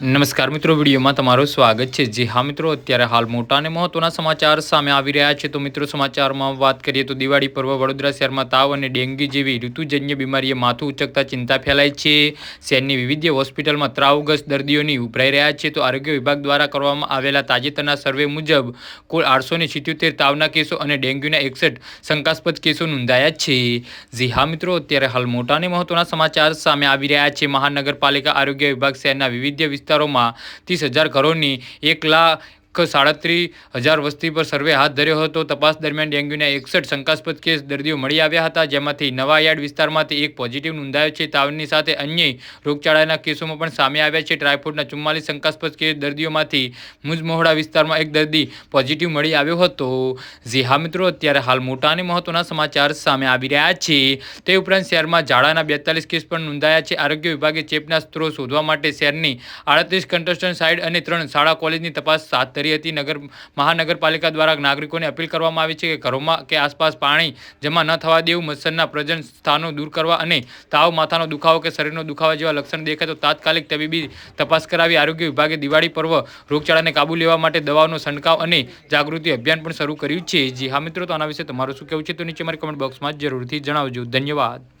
નમસ્કાર મિત્રો, વિડીયોમાં તમારું સ્વાગત છે. જે હા મિત્રો, અત્યારે હાલ મોટા અને મહત્વના સમાચાર સામે આવી રહ્યા છે. તો મિત્રો, સમાચારમાં વાત કરીએ તો દિવાળી પર્વ વડોદરા શહેરમાં તાવ અને ડેન્ગ્યુ જેવી ઋતુજન્ય બીમારીએ માથું ઉચકતા ચિંતા ફેલાય છે. શહેરની વિવિધ હોસ્પિટલમાં ત્રાવગ્રસ્ત દર્દીઓની ઉભરાઈ રહ્યા છે. તો આરોગ્ય વિભાગ દ્વારા કરવામાં આવેલા તાજેતરના સર્વે મુજબ, કુલ આઠસો સિત્યોતેર તાવના કેસો અને ડેન્ગ્યુના એકસઠ શંકાસ્પદ કેસો નોંધાયા છે. જી હા મિત્રો, અત્યારે હાલ મોટા અને મહત્વના સમાચાર સામે આવી રહ્યા છે. મહાનગરપાલિકા આરોગ્ય વિભાગ શહેરના વિવિધ વિસ્તારોમાં ત્રીસ હજાર ઘરોની એક લાખ સાડત્રીસ હજાર વસ્તી પર સર્વે હાથ ધર્યો હતો. તપાસ દરમિયાન ડેન્ગ્યુના એકસઠ શંકાસ્પદ કેસ દર્દીઓ મળી આવ્યા હતા, જેમાંથી નવા યાર્ડ વિસ્તારમાંથી એક પોઝિટિવ નોંધાયો છે. તાવની સાથે અન્ય રોગચાળાના કેસોમાં પણ સામે આવ્યા છે. ટ્રાયફોડના ચુમ્માલીસ શંકાસ્પદ કેસ દર્દીઓમાંથી મુજમહોડા વિસ્તારમાં એક દર્દી પોઝિટિવ મળી આવ્યો હતો. જી હા મિત્રો, અત્યારે હાલ મોટા અને મહત્વના સમાચાર સામે આવી રહ્યા છે. તે ઉપરાંત શહેરમાં ઝાડાના બેતાલીસ કેસ પણ નોંધાયા છે. આરોગ્ય વિભાગે ચેપના સ્ત્રોત શોધવા માટે શહેરની આડત્રીસ કન્સ્ટ્રક્શન સાઇટ અને ત્રણ શાળા કોલેજની તપાસ હાથ ધરી હતી. નગર, મહાનગરપાલિકા દ્વારા નાગરિકોને અપીલ કરવામાં આવી છે કે ઘરોમાં કે આસપાસ પાણી જમા ન થવા દેવું, મચ્છરના પ્રજન સ્થાનો દૂર કરવા અને તાવ માથાનો દુખાવો કે શરીરનો દુખાવા જેવા લક્ષણ દેખાય તો તાત્કાલિક તબીબી તપાસ કરાવી. આરોગ્ય વિભાગે દિવાળી પર્વ રોગચાળાને કાબુ લેવા માટે દવાઓનો છંટકાવ અને જાગૃતિ અભિયાન પણ શરૂ કર્યું છે. જી હા મિત્રો, તો આના વિશે તમારું શું કહેવું છે? તો નીચે મારી કમેન્ટ બોક્સમાં જરૂરથી જણાવજો. ધન્યવાદ.